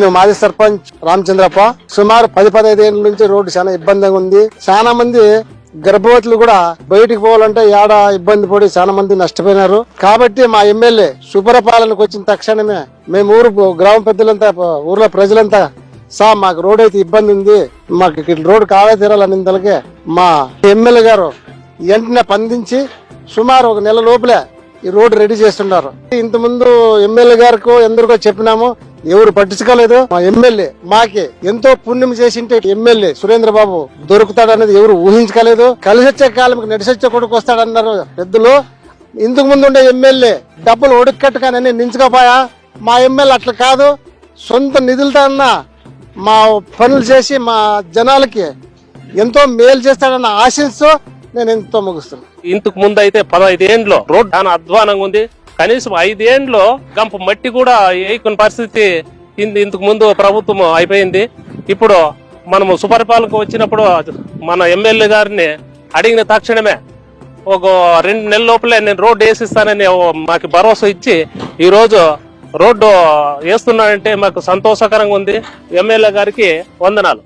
నేను మాజీ సర్పంచ్ రామచంద్రప్ప సుమారు పది పదహైదు ఏళ్ళ నుంచి రోడ్డు చాలా ఇబ్బందిగా ఉంది. చాలా మంది గర్భవతులు కూడా బయటికి పోవాలంటే ఏడ ఇబ్బంది పడి చాలా మంది నష్టపోయినారు. కాబట్టి మా ఎమ్మెల్యే శుభ్రపాలనకు వచ్చిన తక్షణమే మేము ఊరు గ్రామ పెద్దలంతా ఊర్లో ప్రజలంతా సా మాకు రోడ్ అయితే ఇబ్బంది ఉంది. మాకు ఇక్కడ రోడ్డు కావే తీరాలనేందుకే మా ఎమ్మెల్యే గారు వెంటనే స్పందించి సుమారు ఒక నెల లోపలే ఈ రోడ్డు రెడీ చేస్తున్నారు. ఇంత ముందు ఎమ్మెల్యే గారికి ఎందరికో చెప్పినాము ఎవరు పట్టించుకోలేదు. మా ఎమ్మెల్యే మాకి ఎంతో పుణ్యం చేసింటే ఎమ్మెల్యే సురేంద్ర బాబు దొరుకుతాడనేది ఎవరు ఊహించుకోలేదు. కలిసి వచ్చే కాలంకి నడిసొచ్చే కొడుకు వస్తాడన్నారు పెద్దలు. ఇంతకు ముందు ఉండే ఎమ్మెల్యే డబ్బులు ఒడుక్కట్టుగానే నించుకోపోయా? మా ఎమ్మెల్యే అట్లా కాదు. సొంత నిధులతో అన్న మా పనులు చేసి మా జనాలకి ఎంతో మేలు చేస్తాడన్న ఆశిస్తూ నేను ఎంతో ముగిస్తున్నాను ఇంతకు ముందు అయితే పదహైదేండ్లో రోడ్ చాలా అధ్వానంగా ఉంది. కనీసం ఐదేండ్లో గంప మట్టి కూడా వేయకుని పరిస్థితి ఇంతకు ముందు ప్రభుత్వం అయిపోయింది. ఇప్పుడు మనము సుపరిపాలనకు వచ్చినప్పుడు మన ఎమ్మెల్యే గారిని అడిగిన తక్షణమే ఒక రెండు నెలల లోపలే నేను రోడ్డు వేసిస్తానని మాకు భరోసా ఇచ్చి ఈరోజు రోడ్డు వేస్తున్నాడంటే మాకు సంతోషకరంగా ఉంది. ఎమ్మెల్యే గారికి వందనాలు.